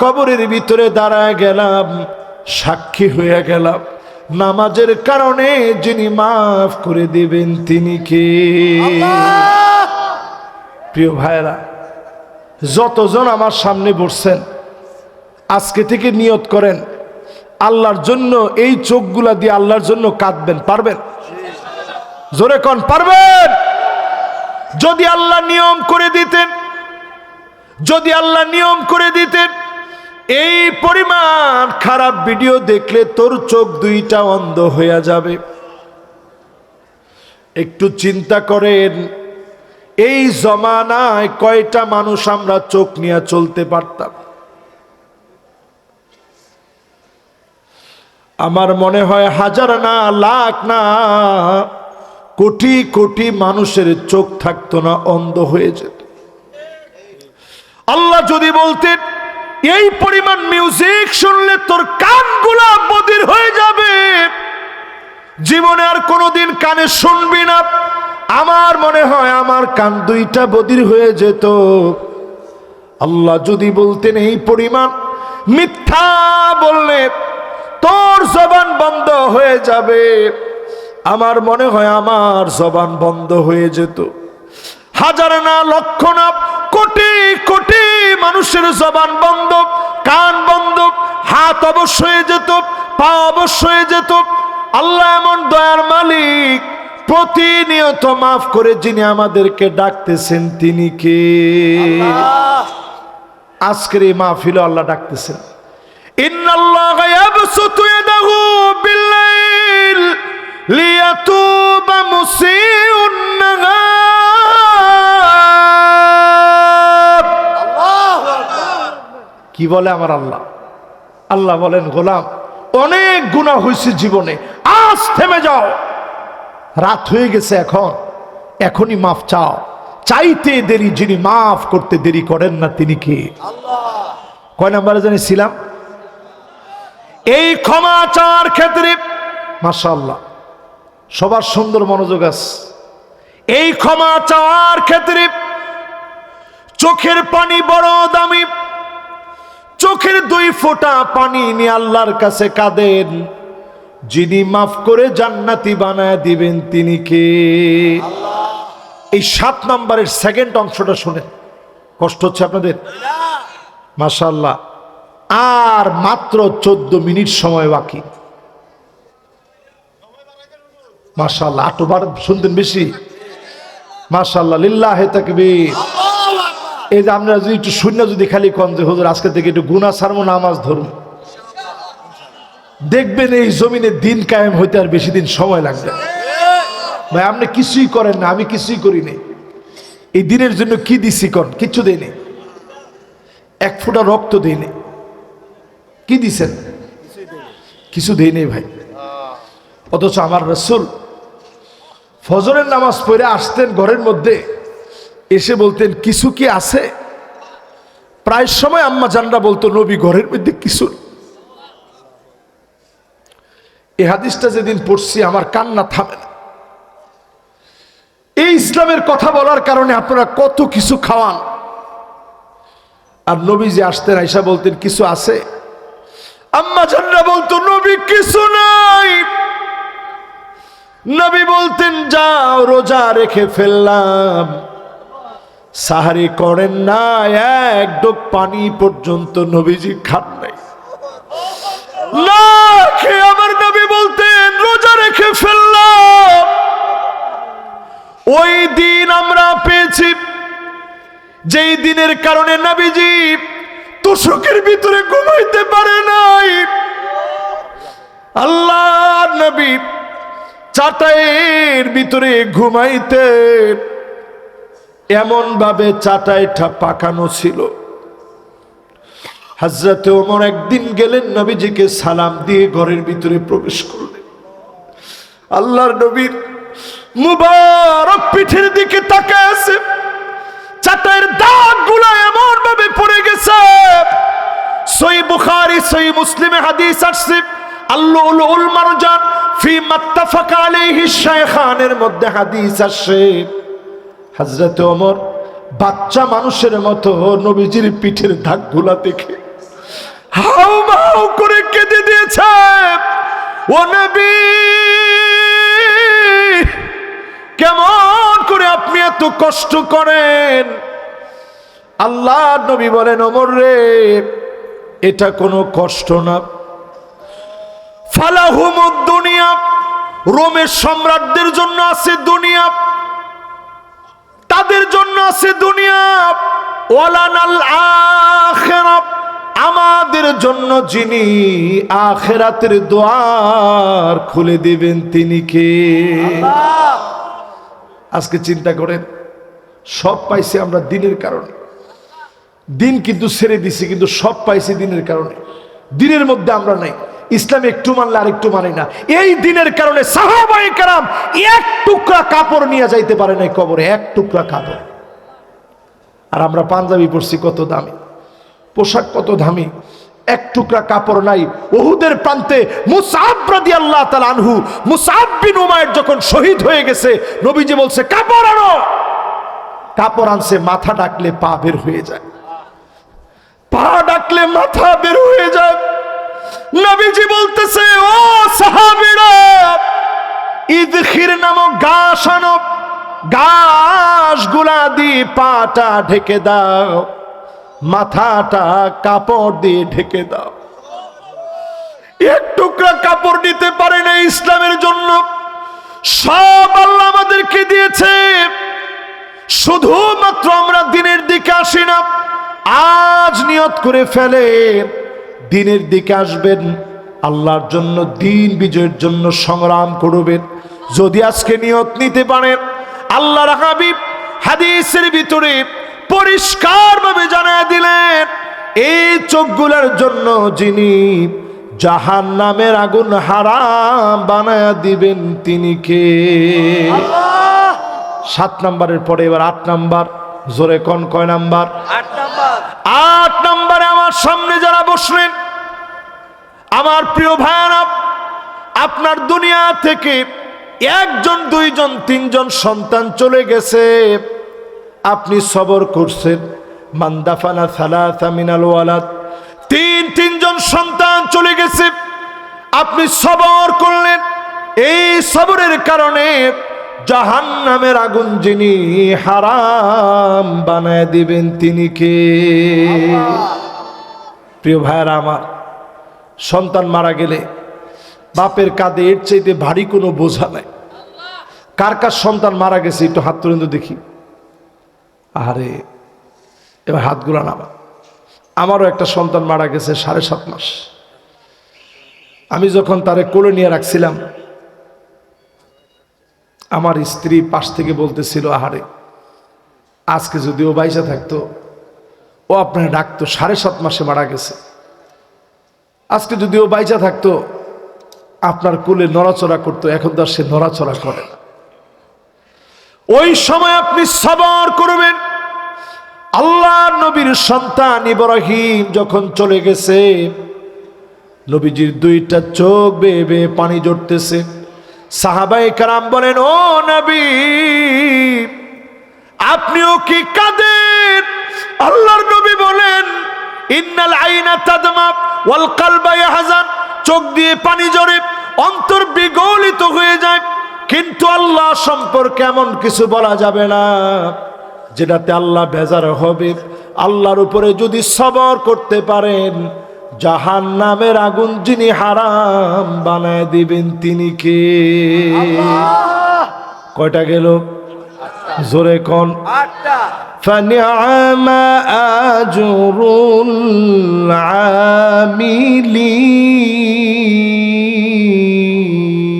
কবরের ভিতরে দাঁড়ায় গেলাম সাক্ষী হয়ে গেলাম। নামাজের কারণে যিনি মাফ করে দিবেন তিনি কে? প্রিয় ভাইরা যতজন আমার সামনে বসছেন আজকে থেকে নিয়ত করেন আল্লাহর জন্য এই চোখগুলা দিয়ে আল্লাহর জন্য কাঁদবেন পারবেন? জোরে কন পারবেন? যদি আল্লাহ নিয়ম করে দিতেন যদি আল্লাহ নিয়ম করে দিতেন এই পরিমাণ খারাপ ভিডিও দেখলে তোর চোখ দুইটা অন্ধ হয়ে যাবে। একটু চিন্তা করেন, এই জমানায় কয়টা মানুষ আমরা চোখ নিয়ে চলতে পারতাম? আমার মনে হয় হাজার না, লাখ না, কোটি কোটি মানুষের চোখ থাকতো না, অন্ধ হয়ে যেত। আল্লাহ যদি বলতেন এই পরিমাণ মিউজিক শুনলে তোর কানগুলা বদির হয়ে যাবে। জীবনে আর কোনোদিন কানে শুনবি না। আমার মনে হয় আমার কান দুইটা বদির হয়ে যেত। আল্লাহ যদি বলতেন এই পরিমাণ মিথ্যা বললে তোর জবান বন্ধ হয়ে যাবে। আমার মনে হয় আমার জবান বন্ধ হয়ে যেত। হাজার না লক্ষ না কোটি কোটি মানুষের জবান বন্ধ কান বন্ধ হাত অবশ্যই যেত পা অবশ্যই যেত। আল্লাহ এমন দয়ার মালিক প্রতিনিয়ত মাফ করে যিনি আমাদেরকে ডাকতেছেন তিনি কে? আজকের এই মাহফিল আল্লাহ ডাকতেছেন। লিয়াতুবা মুসিউন নাহার। কি বলে আমার আল্লাহ? আল্লাহ বলেন গোলাম অনেক গুনাহ হয়েছে জীবনে। আজ থেমে যাও। রাত হয়ে গেছে এখন। এখনই মাফ চাও। চাইতে দেরি যিনি মাফ করতে দেরি করেন না তিনি কে? কয় নাম্বারে জানি ছিলাম? এই ক্ষমা চাওয়ার ক্ষেত্রে মাশাল্লাহ সবার সুন্দর মনোযোগ আছে। এই ক্ষমা চাওয়ার ক্ষেত্রে চোখের পানি বড় দামি, চোখের দুই ফোঁটা পানি নিয়ে আল্লাহর কাছে কাঁদেন। যিনি মাফ করে জান্নাতি বানায় দিবেন, তিনি কে? এই সাত নম্বরের সেকেন্ড অংশটা শুনেন। কষ্ট হচ্ছে আপনাদের? মাশাল্লাহ আর মাত্র চোদ্দ মিনিট সময় বাকি। মাশাল্লাহ আটবার শুনতেন বেশি। মাশাল্লাহ লিল্লাহ তাকবীর। এই যে আমরা যদি একটু শূন্য যদি খালি কম যে হুজুর আজকে থেকে একটু গুনা সারমো নামাজ ধরুন দেখবেন এই জমিনে দিন কায়েম হইতে আর বেশি দিন সময় লাগবে ভাই আপনি কিছুই করেন না আমি কিছুই করি নাই। এই দিনের জন্য কি দিছি কন? কিচ্ছু দেয়নি এক ফোঁটা রক্ত দেয়নি কি দিছেন? কিছু দেয়নি ভাই। অথচ আমার রসুল ফজরের নামাজ পড়ে আসতেন ঘরের মধ্যে। এসে বলতেন, কিছু কি আছে? প্রায় সময় আম্মা জানরা বলতো, নবী ঘরের মধ্যে কিছু এ হাদিসটা যেদিন পড়ছি, আমার কান্না থামে না। এই ইসলামের কথা বলার কারণে আপনারা কত কিছু খাওয়ান। আর নবী যে আসতেন আইসা বলতেন, কিছু আছে? আম্মা জানরা বলতো, নবী, কিছু নাই। নবী বলতেন, যাও, রোজা রেখে ফেললাম। সাহারি করেন না এক ডোক পানি পর্যন্ত নবীজি খান নাই। না নবী বলতেন, রোজা রেখে ফেললাম। ওই দিন আমরা পেয়েছি, যেই দিনের কারণে নবীজি তোষকের ভিতরে ঘুমাইতে পারে নাই। আল্লাহ নবী চাটাইয়ের ভিতরে ঘুমাইতেন এমন ভাবে চাটাইটা পাকানো ছিল। হাজরাতে ওমর একদিন গেলেন, নবীজিকে সালাম দিয়ে ঘরের ভিতরে প্রবেশ করলেন। আল্লাহর নবীর মুবারক পিঠের দিকে তাকায় আছে। চাটাইয়ের দাগগুলো এমন ভাবে পড়ে গেছে। সই বুখারি, সই মুসলিমে হাদিস আসছে। আল্লাহুল উল মারজান ফি মধ্যে ওমর বাচ্চা মানুষের মতো নবীজির পিঠের দাগগুলা দেখে হাউ মাউ করে কেঁদে দিয়েছে। ও কেমন করে আপনি এত কষ্ট করেন? আল্লাহ নবী বলেন অমর রে, এটা কোনো কষ্ট না। ফালাহুমুদ দুনিয়া রোমের সম্রাটদের জন্য আছে দুনিয়া। তাদের জন্য আছে দুনিয়া। ওয়ালানাল আখিরা। আমাদের জন্য যিনি আখেরাতের দোয়ার খুলে দিবেন তিনি কে? আজকে চিন্তা করেন, সব পাইছি আমরা দিনের কারণে। দিন কিন্তু ছেড়ে দিছি, কিন্তু সব পাইছি দিনের কারণে। দিনের মধ্যে আমরা নাই। ইসলাম একটু মানলে আরেকটু মানে না। এই দিনের কারণে সাহাবাই এক টুকরা কাপড় নিয়ে যাইতে পারে নাই কবরে, এক টুকরা কাপড়। আর আমরা পাঞ্জাবি পরছি কত দামি, পোশাক কত দামি, এক টুকরা কাপড় নাই। ওহুদের প্রান্তে মুসাব রাদিয়াল্লাহু তাআলা আনহু, মুসাব বিন উমায়ের যখন শহীদ হয়ে গেছে, নবীজি বলছে, কাপড় আনো। কাপড় আনছে, মাথা ডাকলে পা বের হয়ে যায়। পা ডাকলে মাথা বের হয়ে যায়। নবীজি বলতেছে, ও সাহাবীরা ইদখির নামক ঘাস আনো ঘাসগুলা দিয়ে পাটা ঢেকে দাও, মাথাটা কাপড় দিয়ে ঢেকে দাও। এক টুকরা কাপড় নিতে পারে না ইসলামের জন্য। সব আল্লাহ আমাদেরকে দিয়েছে। শুধুমাত্র আমরা দিনের দিকে আসি না, আজ নিয়ত করে ফেলে। দিনের দিকে আসবেন আল্লাহর জন্য দিন বিজয়ের জন্য সংগ্রাম করবেন। যদি আজকে নিয়ত নিতে পারেন আল্লাহর হাবিব হাদিসের ভিতরে পরিষ্কারভাবে জানায় দিলেন এই চোখগুলোর জন্য যিনি জাহান নামের আগুন হারাম বানায়া দিবেন তিনি কে? সাত নাম্বারের পরে এবার আট নাম্বার জোরে কন কয় নাম্বার? আট নাম্বার। আট আমার সামনে যারা বসলেন, আমার প্রিয় ভাইয়ারা, আপনার দুনিয়া থেকে একজন, দুইজন, তিনজন সন্তান চলে গেছে। আপনি সবর করছেন। মান্দাফানা সালাসা মিনাল ওয়ালাদ। তিন, তিনজন সন্তান চলে গেছে। আপনি সবর করলেন। এই সবরের কারণে জাহান নামের আগুন যিনি হারাম বানায় দিবেন তিনি কে? প্রিয় ভাইয়ারা আমার, সন্তান মারা গেলে বাপের কাঁধে এর চাইতে ভারী কোনো বোঝা নাই। কার কার সন্তান মারা গেছে একটু হাত তুলে দেখি। আরে এবার হাতগুলো নামা আমারও একটা সন্তান মারা গেছে সাড়ে সাত মাস। আমি যখন তারে কোলে নিয়ে রাখছিলাম, আমার স্ত্রী পাশ থেকে বলতেছিল, আহারে, আজকে যদি ও বাইসা থাকতো ও আপনার ডাকতো সাড়ে সাত মাসে মারা গেছে। আজকে যদি ও বাইচা থাকতো, আপনার কুলে নড়াচড়া করতো, এখন তো সে নড়াচড়া করে না। ওই সময় আপনি সবর করবেন। আল্লাহ নবীর সন্তান ইব্রাহিম যখন চলে গেছে, নবীজির দুইটা চোখ বেয়ে বেয়ে পানি জড়তেছে। সাহাবাই কারাম বলেন, ও নবী, আপনিও কি কাঁদেন? আল্লাহর নবী বলেন ইন্নাল আইনা তাদমা ওয়াল কালবা ইয়াহজান। চোখ দিয়ে পানি জড়ে অন্তর বিগলিত হয়ে যায়। কিন্তু আল্লাহ সম্পর্কে এমন কিছু বলা যাবে না যেটাতে আল্লাহ বেজার হবে। আল্লাহর উপরে যদি সবর করতে পারেন জাহান নামের আগুন যিনি হারাম বানায় দিবেন তিনি কে? কয়টা গেল? জোরে কন আটটা فنعم أجر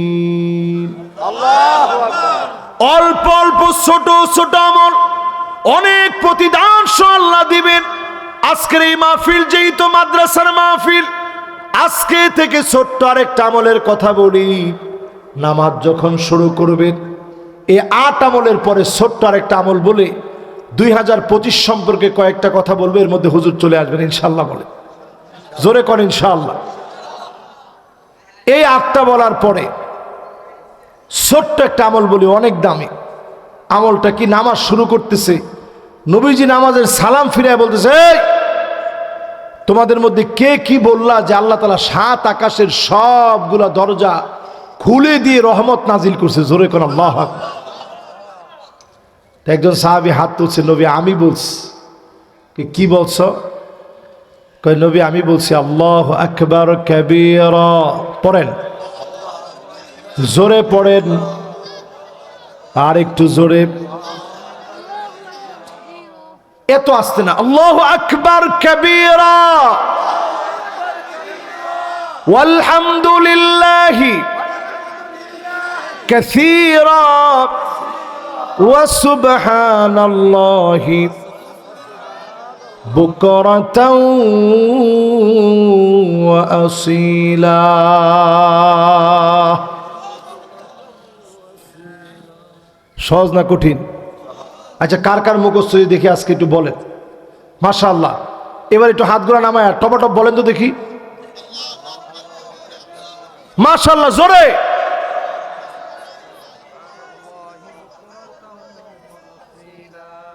العاملين আল্লাহ অল্প অল্প ছোট ছোট আমল অনেক প্রতিদান সহ আল্লাহ দিবেন আজকের এই মাহফিল যেই তো মাদ্রাসার মাহফিল আজকে থেকে ছোট্ট আরেকটা আমলের কথা বলি নামাজ যখন শুরু করবেন এই আট আমলের পরে ছোট্ট আরেকটা আমল বলে দুই হাজার পঁচিশ সম্পর্কে কয়েকটা কথা বলবে, এর মধ্যে হুজুর চলে আসবেন ইনশাল্লাহ বলে। জোরে কর ইনশাল্লাহ এই আটটা বলার পরে ছোট্ট একটা আমল বলি, অনেক দামি। আমলটা কি নামাজ শুরু করতেছে, নবীজি নামাজের সালাম ফিরে বলতেছে তোমাদের মধ্যে কে কি বললা যে আল্লাহ তালা সাত আকাশের সবগুলা দরজা খুলে দিয়ে রহমত নাজিল করছে? জোরে কোন আল্লাহ। তো একজন সাহাবি হাত তুলছে নবী আমি বলছি কি কি বলছ কই নবী আমি বলছি আল্লাহ আকবার কবির পড়েন জোরে পড়েন আর একটু জোরে এত আসতে না আল্লাহ আকবার কবিরা والحمد لله كثيرا وسبحان الله بكرة وأصيلا সহজ না কঠিন আচ্ছা কার কার মুখস্থ যদি দেখি আজকে একটু বলেন মাশাআল্লাহ এবার একটু হাত গোড়া নামায় টপ টপ বলেন তো দেখি মাশাআল্লাহ জোরে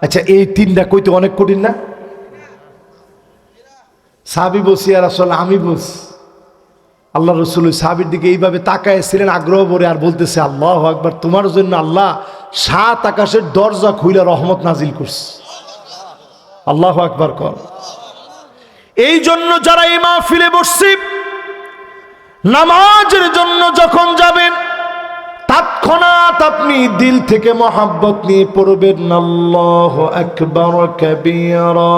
আচ্ছা এই তিনটা কইতে অনেক কঠিন না? সাহাবি বসি আর আসলে আমি বস আল্লাহ রসুল সাহাবির দিকে এইভাবে তাকাইছিলেন আগ্রহ ভরে আর বলতেছে, আল্লাহ একবার তোমার জন্য আল্লাহ সাত আকাশের দরজা খুইলে রহমত নাজিল করছে। আল্লাহ আকবার কর। এই জন্য যারা এই মাহফিলে বসছি, নামাজের জন্য যখন যাবেন তৎক্ষণাৎ আপনি দিল থেকে মহাব্বত নিয়ে পড়বেন আল্লাহ আকবার কবিরা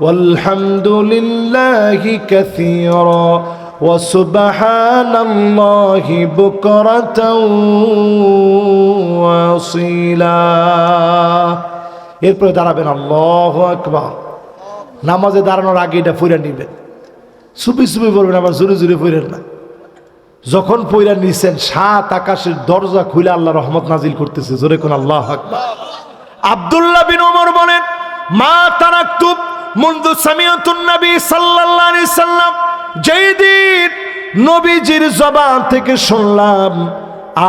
والحمد لله كثيرا وسبحان الله بكرة وأصيلا এরপরে দাঁড়াবেন আল্লাহ আকবার নামাজে দাঁড়ানোর আগে এটা ফুইরা নিবেন সুপি সুপি পড়বেন আবার জোরে জোরে ফুইরেন না যখন পইরা নিছেন, সাত আকাশের দরজা খুলে আল্লাহ রহমত নাজিল করতেছে। জোরে কোন আল্লাহ আব্দুল্লাহ বিন ওমর বলেন, মা তারাক্তুব মুনদু সামিয়াতুন নবী সাল্লাল্লাহু আলাইহি সাল্লাম, যেই দিন নবীজির জবান থেকে শুনলাম,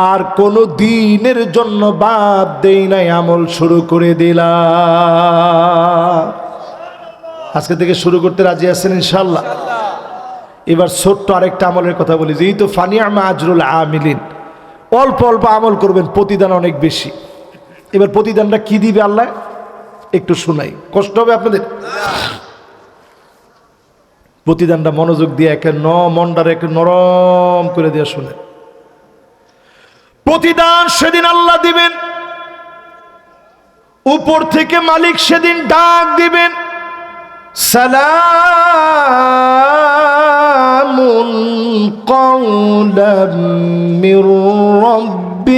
আর কোন দিনের জন্য বাদ দেই নাই, আমল শুরু করে দিলাম। আজকে থেকে শুরু করতে রাজি আছেন ইনশাল্লাহ এবার ছোট্ট আরেকটা আমলের কথা বলি যেই তো ফানিয়ামা আজরুল আমিলিন, অল্প অল্প আমল করবেন, প্রতিদান অনেক বেশি। এবার প্রতিদানটা কি দিবে আল্লাহ? একটু শোনাই। কষ্ট হবে আপনাদের? প্রতিদানটা মনোযোগ দিয়ে একে ন মন্ডার একে নরম করে দিয়ে শুনে প্রতিদান সেদিন আল্লাহ দিবেন, উপর থেকে মালিক সেদিন ডাক দিবেন সালা قولا من رب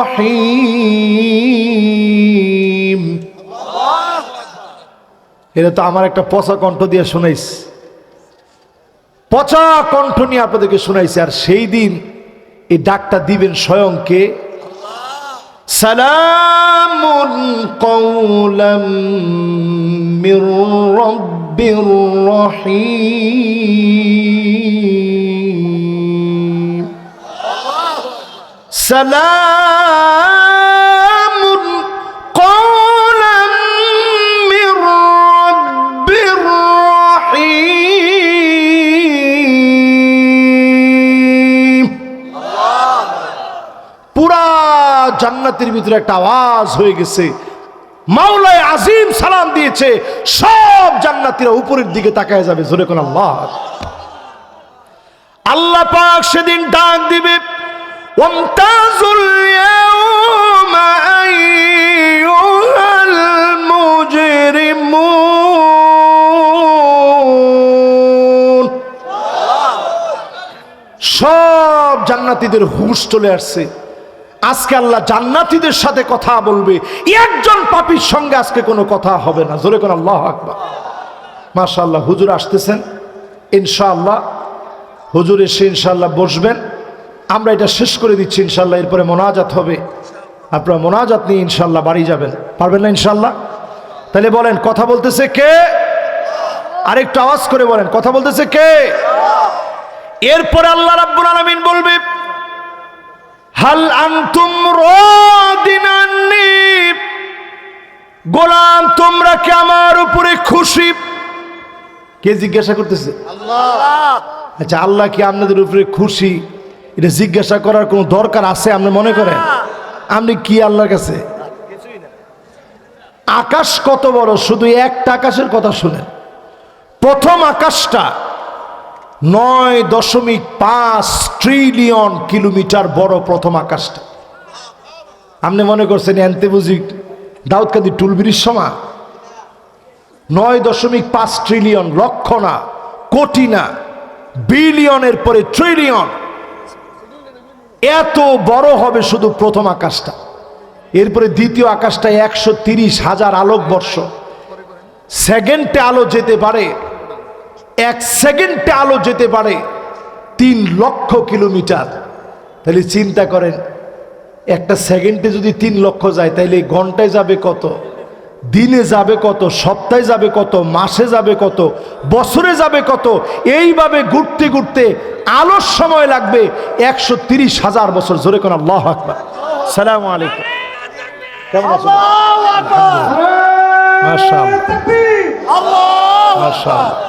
رحيم এটা তো আমার একটা পচা কণ্ঠ দিয়ে শোনাইস পচা কণ্ঠ নিয়ে আপনাদেরকে শোনাইছে আর সেই দিন এই ডাকটা দিবেন স্বয়ংকে سلام قولا من رب رحيم سلام জান্নাতের ভিতরে একটা আওয়াজ হয়ে গেছে। মাওলায় আজিম সালাম দিয়েছে, সব জান্নাতিরা উপরের দিকে তাকায় যাবে, জোরে কোন আল্লাহ। আল্লাহ পাক সেদিন ডাক দিবে সব জান্নাতীদের হুঁশ চলে আসছে। আজকে আল্লাহ জান্নাতীদের সাথে কথা বলবে। একজন পাপির সঙ্গে আজকে কোনো কথা হবে না। জোরে কোন আল্লাহ আকবার। মাশাআল্লাহ, হুজুর আসতেছেন। ইনশাআল্লাহ, হুজুর এসে ইনশাআল্লাহ বসবেন। আমরা এটা শেষ করে দিচ্ছি ইনশাআল্লাহ, এরপরে মোনাজাত হবে। আপনারা মোনাজাত নিয়ে ইনশাল্লাহ বাড়ি যাবেন। পারবেন না ইনশাল্লাহ তাহলে বলেন, কথা বলতেছে কে? আরেকটু আওয়াজ করে বলেন, কথা বলতেছে কে? এরপরে আল্লাহ রাব্বুল আলামিন বলবে হাল আনতুম গোলাম তোমরা কি আমার উপরে খুশি? কে জিজ্ঞাসা করতেছে? আচ্ছা আল্লাহ কি আপনাদের উপরে খুশি? এটা জিজ্ঞাসা করার কোনো দরকার আছে আপনি মনে করেন? আপনি কি আল্লাহর কাছে? আকাশ কত বড়? শুধু একটা আকাশের কথা শুনেন। প্রথম আকাশটা নয় দশমিক পাঁচ ট্রিলিয়ন কিলোমিটার বড় প্রথম আকাশটা। আপনি মনে করছেন এনতে বুঝি দাউদকান্দি টুলবিরির সময় নয় দশমিক পাঁচ ট্রিলিয়ন লক্ষ না, কোটি না, বিলিয়নের পরে ট্রিলিয়ন। এত বড় হবে শুধু প্রথম আকাশটা। এরপরে দ্বিতীয় আকাশটা একশো তিরিশ হাজার আলোকবর্ষ। সেকেন্ডে আলো যেতে পারে এক সেকেন্ডে আলো যেতে পারে তিন লক্ষ কিলোমিটার। তাহলে চিন্তা করেন একটা সেকেন্ডে যদি তিন লক্ষ যায় তাইলে ঘন্টায় যাবে কত? দিনে যাবে কত? সপ্তাহে যাবে কত? মাসে যাবে কত? বছরে যাবে কত? এইভাবে ঘুরতে ঘুরতে আলোর সময় লাগবে একশো তিরিশ হাজার বছর। জোরে কোন আল্লাহ আকবার। সালাম আলাইকুম। কেমন আছো মাশাআল্লাহ। মাশাআল্লাহ।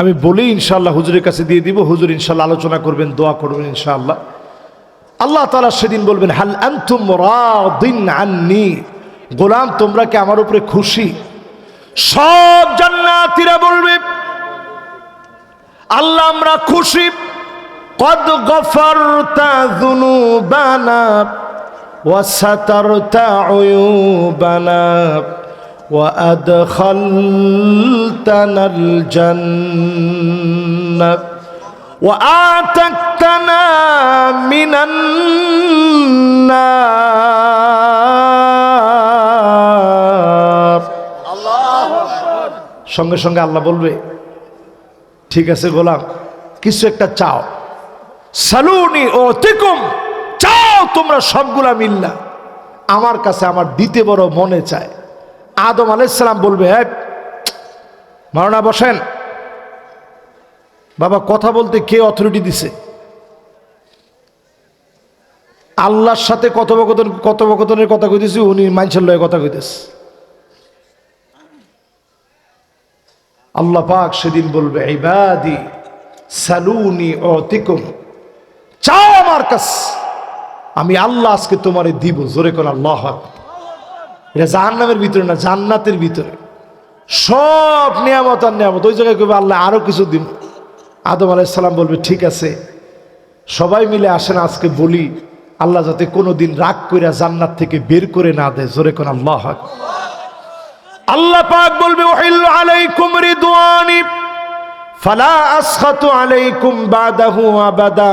আমি বলি ইনশাল্লাহ হুজুরের কাছে দিয়ে দিব। হুজুর ইনশাল্লাহ আলোচনা করবেন, দোয়া করবেন ইনশাআল্লাহ। আল্লাহ তালা সেদিন বলবেন, হাল আন্তুম আননি? গোলাম, তোমরা কি আমার উপরে খুশি? সব জান্নাতিরা বলবে, আল্লাহ, আমরা খুশি। কদ গফারতা যুনুবানা ওয়া وأدخلتنا الجنة وآتكتنا من النار সঙ্গে সঙ্গে আল্লাহ বলবে ঠিক আছে গোলাম কিছু একটা চাও সালুনি ও তিকুম চাও তোমরা সবগুলা মিল্লা আমার কাছে আমার দিতে বড় মনে চায় আদম আলাইসালাম বলবে হ্যাঁ মারণা বসেন। বাবা, কথা বলতে কে অথরিটি দিছে? আল্লাহর সাথে কথোপকথন, কথোপকথনের কথা কইতেছি, উনি মাইনসের লয়ে কথা কইতেছে। আল্লাহ পাক সেদিন বলবে, ইবাদি সালুনি অতিকুম। চাও আমার কাছ। আমি আল্লাহ আজকে তোমারে দিব, জোরে কোন আল্লাহ আকবার। এটা জাহান্নামের ভিতরে না, জান্নাতের ভিতরে। সব নিয়ামত আর নিয়ামত। ওই জায়গায় কবে আল্লাহ আরও কিছু দিন আদম আলাইসাল্লাম বলবে, ঠিক আছে। সবাই মিলে আসেন, আজকে বলি, আল্লাহ যাতে কোনো দিন রাগ করে জান্নাত থেকে বের করে না দেয়। জোরে কোন আল্লাহ। আল্লাহ পাক বলবে আলাইকুম রিদওয়ানি, ফালা আসখাতু আলাইকুম বাদাহু আবাদা।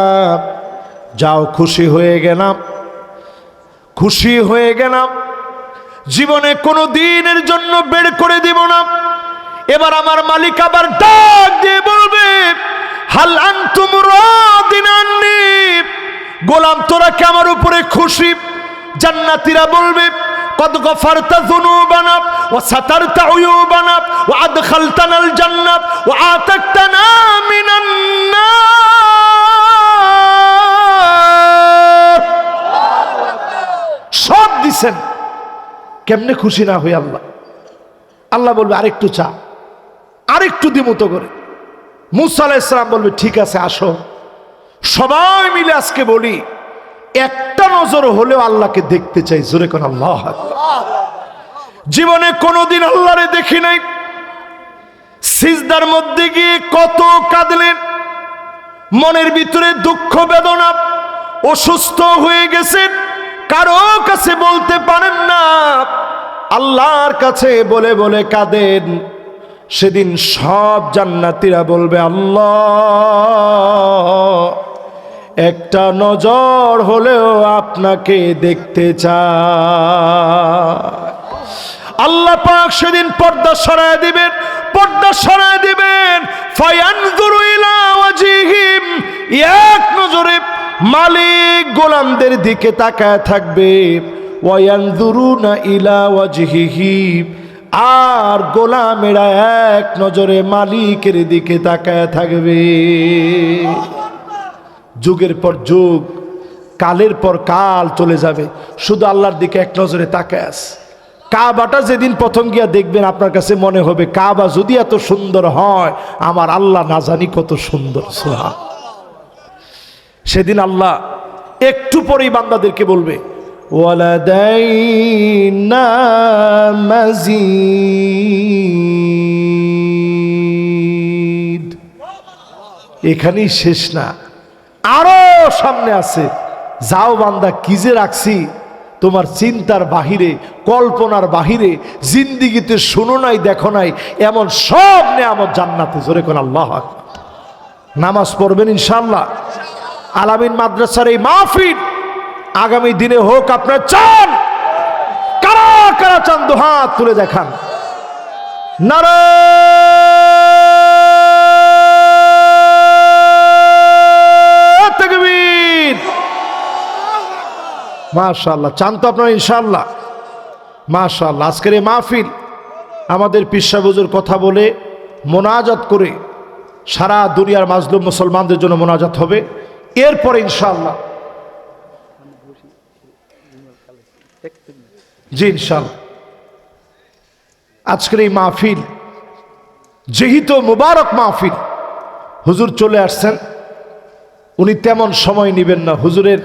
যাও, খুশি হয়ে গেলাম। খুশি হয়ে গেলাম। জীবনে কোনো দিনের জন্য বের করে দিব না এবার আমার মালিক আবার ডাক দিয়ে বলবে হাল আনতুম রাদিন আন্নি গোলাম তোরা কি আমার উপরে খুশি জান্নাতীরা বলবে قد غفرت ذنوبنا وسترت عيوبنا وأدخلتنا الجنة وآتكتنا من النار সব দিছেন কেমনে খুশি না হই আল্লাহ? আল্লাহ বলবে, আরেকটু চা। আরেকটু দিমতো করে। মুসা আলাইসালাম বলবে, ঠিক আছে, আসো। সবাই মিলে আজকে বলি, একটা নজর হলেও আল্লাহকে দেখতে চাই, জোরে কোন আল্লাহ। জীবনে কোনোদিন আল্লাহরে দেখি নাই। সিজদার মধ্যে গিয়ে কত কাঁদলেন। মনের ভিতরে দুঃখ বেদনা, অসুস্থ হয়ে গেছেন। কারও কাছে বলতে পারেন না। আল্লাহর কাছে বলে বলে কাঁদেন। সেদিন সব জান্নাতিরা বলবে, আল্লাহ, একটা নজর হলেও আপনাকে দেখতে চায় আল্লাহ পাক সেদিন পর্দা সরায় দিবেন, পর্দা সরায় দিবেন। ফায়ানজুরু ইলা ওয়াজিহিম, এক নজরে মালিক গোলামদের দিকে তাকায় থাকবে। আর গোলামেরা এক নজরে মালিকের দিকে তাকায় থাকবে। যুগের পর যুগ, কালের পর কাল চলে যাবে। শুধু আল্লাহর দিকে এক নজরে তাকায় আছে কাবাটা যেদিন প্রথম গিয়া দেখবেন, আপনার কাছে মনে হবে, কাবা যদি এত সুন্দর হয়, আমার আল্লাহ না জানি কত সুন্দর সোহা সেদিন আল্লাহ একটু পরেই বান্দাদেরকে বলবে এখানেই শেষ না। আরও সামনে আছে, যাও বান্দা, কি যে রাখছি? তোমার চিন্তার বাহিরে, কল্পনার বাহিরে, জিন্দিগিতে শুনো নাই, দেখো নাই, এমন সব নেয়ামত জান্নাতে। জোরে কোন আল্লাহ। নামাজ পড়বেন ইনশাল্লাহ আলামিন মাদ্রাসার এই মাহফিল আগামী দিনে হোক আপনার চান। কারা কারা চান দু হাত তুলে দেখান। মাশাআল্লাহ, চান তো আপনারা ইনশাল্লাহ মাশাল্লাহ আজকের এই মাহফিল আমাদের পিসাবুজুর কথা বলে মোনাজাত করে সারা দুনিয়ার মাজলুম মুসলমানদের জন্য মোনাজাত হবে। এরপরে ইনশাল্লাহ জি ইনশাল্লাহ আজকের এই মাহফিল, যেহেতু মুবারক মাহফিল, হুজুর চলে আসছেন, উনি তেমন সময় নেবেন না। হুজুরের